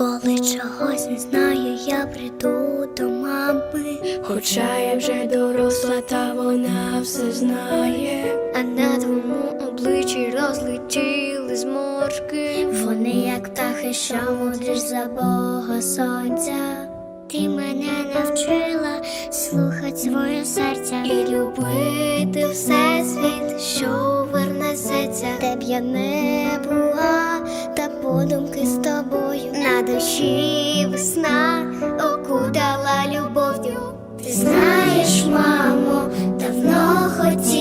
Коли чогось не знаю, я прийду до мами, Хоча я вже доросла, та вона все знає. а на твоєму обличчі розлетіли зморшки. Вони як птахи, що мудріш за Бога сонця. Ти мене навчила слухати своє серця і любити всесвіт, що вернесеться, де б я не була, та тобою на душі весна окутала любов'ю. Ти знаєш, мамо, давно хотіла